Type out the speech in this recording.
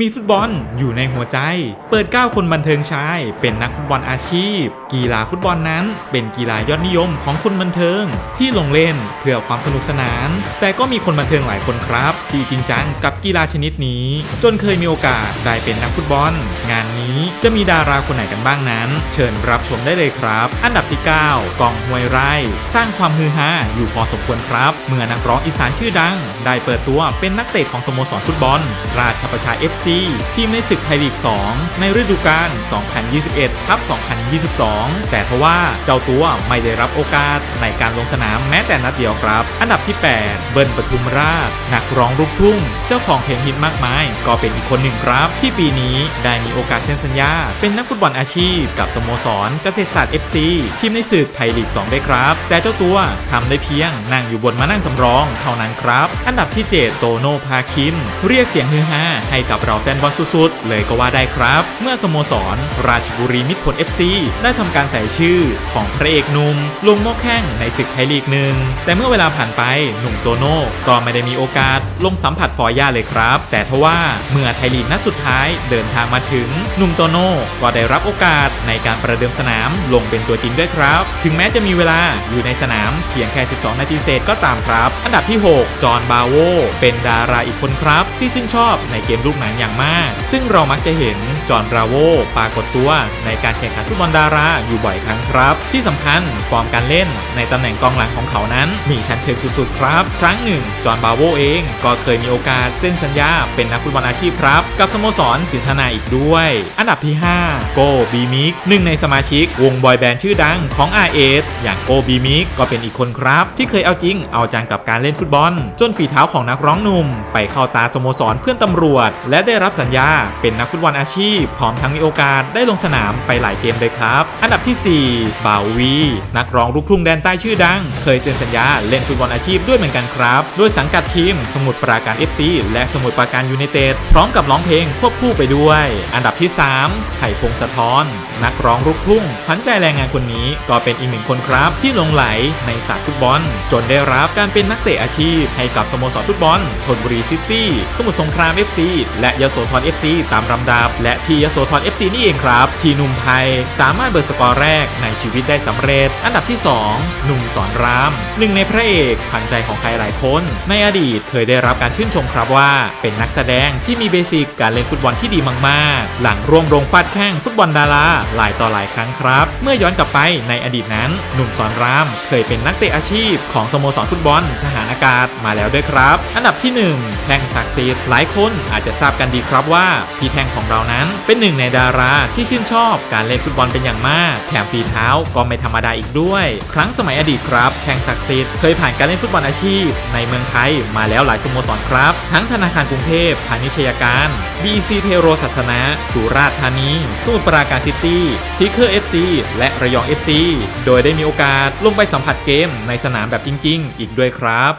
มีฟุตบอลอยู่ในหัวใจ เปิด 9 คนบันเทิงชาย เป็นนักฟุตบอลอาชีพ กีฬาฟุตบอลนั้น เป็นกีฬายอดนิยมของคนบันเทิง ที่ลงเล่นเพื่อความสนุกสนาน แต่ก็มีคนบันเทิงหลายคนครับ ที่จริงจังกับกีฬาชนิดนี้ จนเคยมีโอกาสได้เป็นนักฟุตบอล งานนี้จะมีดาราคนไหนกันบ้างนั้น เชิญรับชมได้เลยครับ อันดับที่ 9 กองห้วยไร่ สร้างความฮือฮาอยู่พอสมควรครับ เมื่อนักร้องอีสานชื่อดัง ได้เปิดตัวเป็นนักเตะของสโมสรฟุตบอล ราชประชา FC ทีมในศึกไทยลีก 2 ในฤดูกาล 2021ทับ2022 แต่ทว่าเจ้าตัวไม่ได้รับโอกาสในการลงสนามแม้แต่นัดเดียวครับ อันดับที่ 8 เบิ้ลปทุมราช นักร้องลูกทุ่ง เจ้าของเพลงฮิตมากมาย ก็เป็นอีกคนหนึ่งครับ ที่ปีนี้ได้มีโอกาสเซ็นสัญญา เป็นนักฟุตบอลอาชีพ กับสโมสรเกษตรศาสตร์ FC ทีมในศึกไทยลีก 2 ได้ครับ แต่เจ้าตัวทำได้เพียงนั่งอยู่บนมานั่งสำรองเท่านั้นครับ อันดับที่ 7 โตโนภาคิน เรียกเสียงฮือฮาให้กับเราแฟนบอลสุดๆ เลยก็ว่าได้ครับ เมื่อสโมสร ราชบุรีมิตรผล FC ได้ทำการใส่ชื่อของพระเอกหนุ่มลงโมกแข้งในศึกไทยลีกหนึ่งแต่เมื่อเวลาผ่านไปหนุ่มโตโน่ก็ไม่ได้มีโอกาสลงสัมผัสฟอร์ย่าเลยครับ แต่ทว่าเมื่อไทยลีกนัดสุดท้ายเดินทางมาถึงหนุ่มโตโน่ก็ได้รับโอกาสในการประเดิมสนามลงเป็นตัวจริงด้วยครับ ถึงแม้จะมีเวลาอยู่ในสนามเพียงแค่ 12 นาทีเศษก็ตามครับ อันดับที่ 6 จอห์นบาโวเป็นดาราอีกคนครับ ที่ชื่นชอบในเกมลูกหนังอย่างมาก ซึ่งเรามักจะเห็นจอห์นบราโวปรากฏตัวในการแข่งขันฟุตบอลดาราอยู่บ่อยครั้งครับ ที่สำคัญฟอร์มการเล่นในตำแหน่งกองหลังของเขานั้น มีชั้นเชิงสุดๆครับ ครั้งหนึ่งจอห์นบาโวเองก็เคยมีโอกาสเซ็นสัญญาเป็นนักฟุตบอลอาชีพครับ กับสโมสรสินธนาอีกด้วย อันดับที่ 5 โกบีมิกหนึ่งในสมาชิก วงบอยแบนด์ชื่อดังของ RS อย่างโกบีมิกก็เป็นอีกคนครับ ที่เคยเอาจริงเอาจังกับการเล่นฟุตบอล จนฝีเท้าของนักร้องหนุ่ม ไปเข้าตาสโมสรเพื่อนตำรวจ และได้ได้รับสัญญาเป็นนักฟุตบอลอาชีพ พร้อมทั้งมีโอกาสได้ลงสนามไปหลายเกมเลยครับ อันดับที่ 4 บ่าววี นักร้องลูกทุ่งแดนใต้ชื่อดัง เคยเซ็นสัญญาเล่นฟุตบอลอาชีพด้วยเหมือนกันครับ โดยสังกัดทีม สมุทรปราการ FC และสมุทรปราการยูไนเต็ดพร้อมกับร้องเพลงควบคู่ไปด้วย อันดับที่ 3 ไผ่พงศธรนักร้องลูกทุ่งขวัญใจแรงงานคนนี้ก็เป็นอีกหนึ่งคนครับ ที่ลงไหลในศาสตร์ฟุตบอล จนได้รับการเป็นนักเตะอาชีพ ให้กับสโมสรฟุตบอลธนบุรีซิตี้สมุทรสงคราม FC และยโสธร FC ตามลำดับ และที่ยโสธร FC นี่เองครับ ที่หนุ่มไทยสามารถเบิร์สกอร์แรกในชีวิตได้สำเร็จ อันดับที่ 2 หนุ่มสอนรามหนึ่งในพระเอกขวัญใจของใครหลายคน ในอดีตเคยได้รับการชื่นชมครับว่า เป็นนักแสดงที่มีเบสิกการเล่นฟุตบอลที่ดีมากๆ หลังร่วมโรงฟาดแข้งฟุตบอลดาราหลายต่อหลายครั้งครับ เมื่อย้อนกลับไปในอดีตนั้น หนุ่มสอนราม เคยเป็นนักเตะอาชีพของสโมสรฟุตบอลทหารอากาศมาแล้วด้วยครับ อันดับที่ 1แท่งศักดิ์สิทธิ์หลายคนอาจจะทราบกันดีครับว่าพี่แทงของเรานั้นเป็นหนึ่งในดาราที่ชื่นชอบการเล่นฟุตบอลเป็นอย่างมาก แถมฝีเท้าก็ไม่ธรรมดาอีกด้วย ครั้งสมัยอดีตครับแท่งศักดิ์สิทธิ์เคยผ่านการเล่นฟุตบอลอาชีพ ในเมืองไทยมาแล้วหลายสโมสรครับ ทั้งธนาคารกรุงเทพพาณิชยการ BC เทโรศาสนะสุราษฎร์ธานีสมุทรปราการซิตี้ซีเคอร์ FC และระยอง FC โดยได้มีโอกาสลงไปสัมผัสเกมในสนามแบบจริง ๆ อีกด้วยครับ